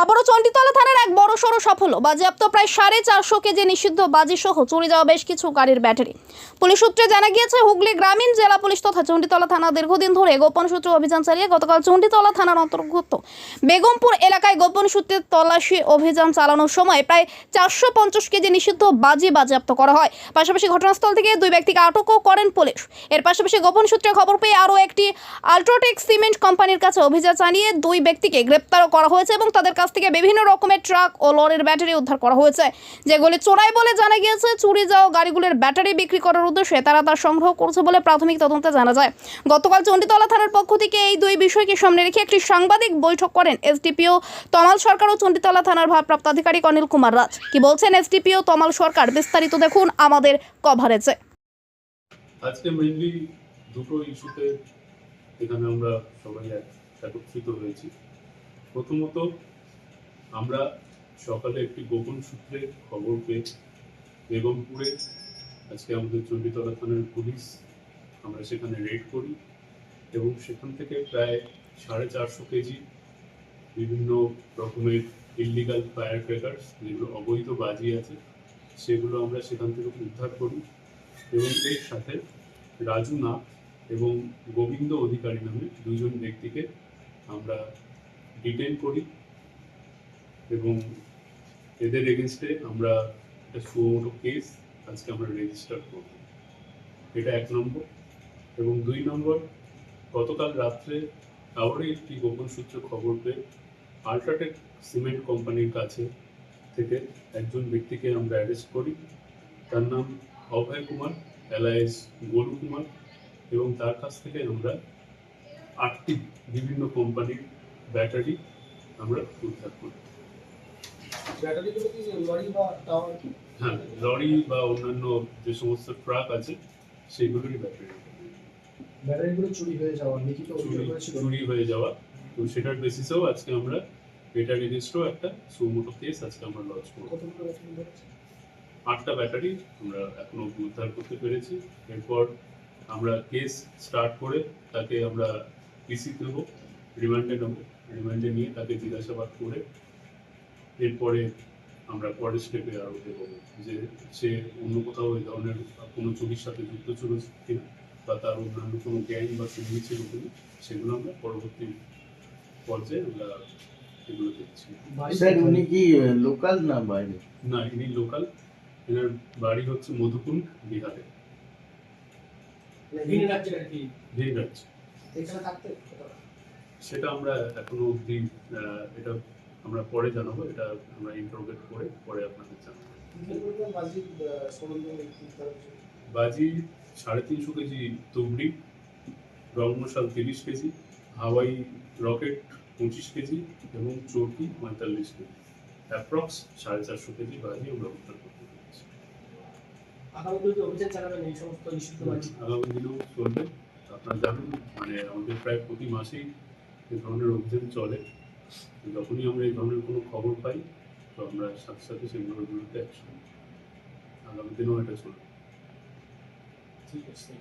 আবারও চণ্ডীতলা থানার এক বড় সড়ো সফল বাজেয়াপ্ত প্রায় সাড়ে চারশো কেজি নিষিদ্ধ বাজি সহ চুরি যাওয়া বেশ কিছু গাড়ির ব্যাটারি। পুলিশ সূত্রে জানা গিয়েছে, হুগলি গ্রামীণ জেলা পুলিশ তথা চণ্ডীতলা থানা দীর্ঘদিন ধরে গোপন সূত্রে অভিযান চালিয়ে গতকাল চণ্ডীতলা থানার অন্তর্গত বেগমপুর এলাকায় গোপন সূত্রে তল্লাশি অভিযান চালানোর সময় প্রায় চারশো পঞ্চাশ কেজি নিষিদ্ধ বাজি বাজেয়াপ্ত করা হয়। পাশাপাশি ঘটনাস্থল থেকে দুই ব্যক্তিকে আটকও করেন পুলিশ। এর পাশাপাশি গোপন সূত্রে খবর পেয়ে আরও একটি আল্ট্রাটেক সিমেন্ট কোম্পানির কাছে অভিযান চালিয়ে দুই ব্যক্তিকে গ্রেপ্তারও করা হয়েছে এবং তাদের কাছ থেকে বিভিন্ন রকমের ট্রাক ও লরির ব্যাটারি উদ্ধার করা হয়েছে। যেগুলি চোরাই বলে জানা গিয়েছে, চুরি যাওয়া গাড়িগুলির ব্যাটারি বিক্রি করার উদ্দেশ্যে তারা তা সংগ্রহ করছে বলে প্রাথমিক তদন্তে জানা যায়। গতকাল চণ্ডীতলা থানার পক্ষ থেকে এই দুই বিষয়কে সামনে রেখে একটি সাংবাদিক বৈঠক করেন এসডিপিও তমাল সরকার ও চণ্ডীতলা থানার ভারপ্রাপ্ত আধিকারিক অনিল কুমার রাজ। কি বলছেন এসডিপিও তমাল সরকার? বিস্তারিত দেখুন আমাদের কভারেজে। আজকে মেইনলি দুটো ইস্যুতে এখানে আমরা সবাই এক- একত্রিত হয়েছি। প্রথমত আমরা সকালে একটি গোপন সূত্রে খবর পেয়ে বেগমপুরে, আজকে আমাদের চণ্ডীতলা থানার পুলিশ, আমরা সেখানে রেড করি এবং সেখান থেকে প্রায় সাড়ে চারশো কেজি বিভিন্ন রকমের ইলিগাল ফায়ার ক্র্যাকার্স যেগুলো অবৈধ বাজি আছে, সেগুলো আমরা সেখান থেকে উদ্ধার করি এবং এর সাথে রাজু নাথ এবং গোবিন্দ অধিকারী নামে দুজন ব্যক্তিকে আমরা ডিটেন করি। এবং এদের এগেনস্টে আমরা একটা সুমোটো কেস আজকে আমরা রেজিস্টার করব। এটা এক নম্বর এবং দুই নম্বর, গতকাল রাত্রে আবারও একটি গোপন সূত্র খবর পেয়ে আল্ট্রাটেক সিমেন্ট কোম্পানির কাছে থেকে একজন ব্যক্তিকে আমরা অ্যারেস্ট করি। তার নাম অভয় কুমার এলাইস গোলু কুমার এবং তার কাছ থেকে আমরা আটটি বিভিন্ন কোম্পানির ব্যাটারি আমরা উদ্ধার করি। ব্যাটারিগুলো কি লরি বা টাওয়ার হ্যাঁ লরি বা অন্যান্য যে সমস্ত ট্রাক আছে সেগুলোরই ব্যাটারি ব্যাটারিগুলো চুরি হয়ে যাওয়া লিখিত অভিযোগ হয়েছিল চুরি হয়ে যাওয়া। তো সেটার বেসিসেও আজকে আমরা এটার এগেনস্টও একটা সুমোটো কেস আজকে আমরা লঞ্চ করব। আটটা ব্যাটারি আমরা এখনও উদ্ধার করতে পেরেছি। এরপর আমরা কেস স্টার্ট করে তাকে আমরা পিসি দেব রিমান্ডে নেব। রিমান্ডে নিয়ে তাকে জিজ্ঞাসাবাদ করে এরপরে আমরা পরের স্টেপে আরও দেবো যে সে অন্য কোথাও এই ধরনের কোনো চুরির সাথে যুক্ত ছিল কিনা বা তার অন্যান্য কোনো জ্ঞান বা সঙ্গী ছিল কিনা সেগুলো আমরা পরবর্তী পর্যায়ে আমরা এগুলো দেখছি। স্যার উনি কি লোকাল না বাইরে? না ইনি লোকাল এনার বাড়ি হচ্ছে মধুকুণ্ড বিহারে। ভিন রাজ্যের আর কি ভিন রাজ্য থাকতে? সেটা আমরা এখনও অবধি আহ, এটা আমরা পরে জানাব এটা আমরা ইন্টারোগেট করে পরে আপনাদের জানাব। বাজি সাড়ে তিনশো কেজি তুবড়ি রংমশাল তিরিশ কেজি হাওয়াই রকেট পঁচিশ কেজি এবং চর্কি পঁয়তাল্লিশ কেজি। অ্যাপ্রক্স সাড়ে চারশো কেজি বাজি আমরা উদ্ধার করতে পেরেছি। আগামী দিনেও চলবে। আপনারা জানেন মানে আমাদের প্রায় প্রতি মাসেই এই ধরনের অভিযান চলে। যখনই আমরা এই ধরনের কোনো খবর পাই, তো আমরা সাথে সাথে সেগুলোর বিরুদ্ধে অ্যাকশন আগামী দিনেও এটা চলবে। ঠিক আছে